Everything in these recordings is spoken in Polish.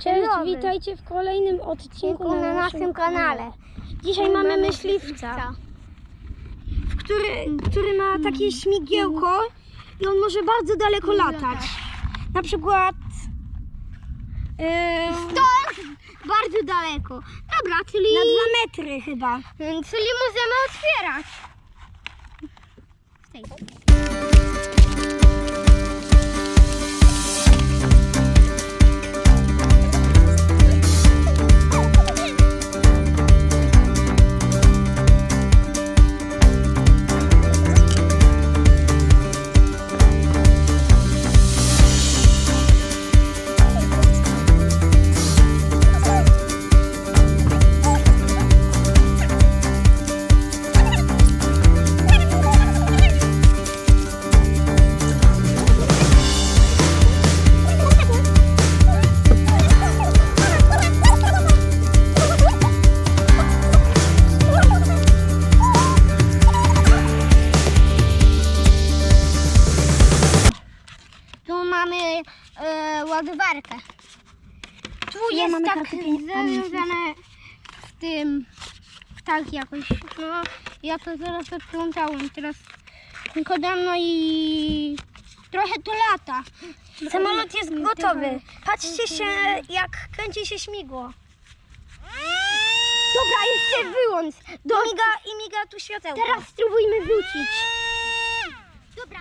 Cześć, Dobry. witajcie w kolejnym odcinku Odcinku na naszym kanale. Dzisiaj mamy myśliwca, w który, który ma takie śmigiełko i on może bardzo daleko latać. Na przykład e, Stąd bardzo daleko. Dobra, czyli... na dwa metry chyba. Czyli możemy otwierać. Z ładowarkę. Tu Ja jest mamy tak kartę pieniężną. zawiązane z tym tak jakoś. No, ja to zaraz odplątałem. Teraz tylko dam no i trochę to lata. Samolot jest gotowy. Patrzcie się, jak kręci się śmigło. Dobra, jeszcze wyłącz. Do... I miga, i miga tu światełko. Teraz spróbujmy wrócić. Dobra,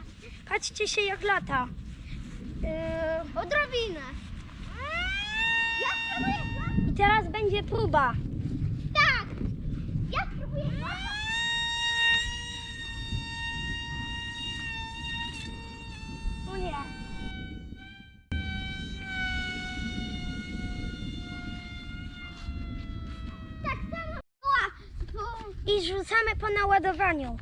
Patrzcie się, jak lata. Odrobinę. Ja spróbuję. I teraz będzie próba. Tak! Ja spróbuję. O nie. Tak samo. I rzucamy po naładowaniu.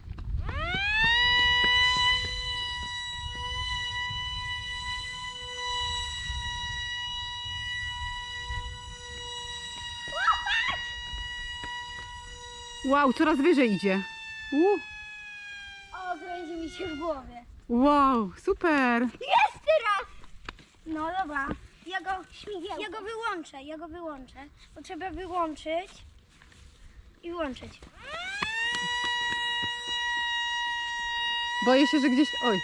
Wow, coraz wyżej idzie. O, kręci mi się w głowie. wow, super. Jest teraz! No dobra. Ja go, ja go wyłączę, ja go wyłączę. Bo trzeba wyłączyć i włączyć. Boję się, że gdzieś... Oj,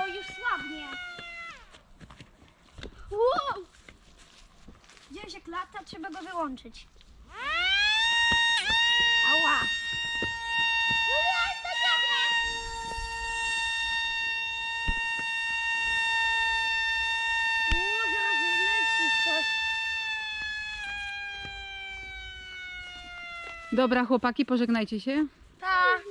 O, już słabnie. Wow! Jak lata, trzeba go wyłączyć. Ała. No dobra chłopaki, pożegnajcie się. Tak.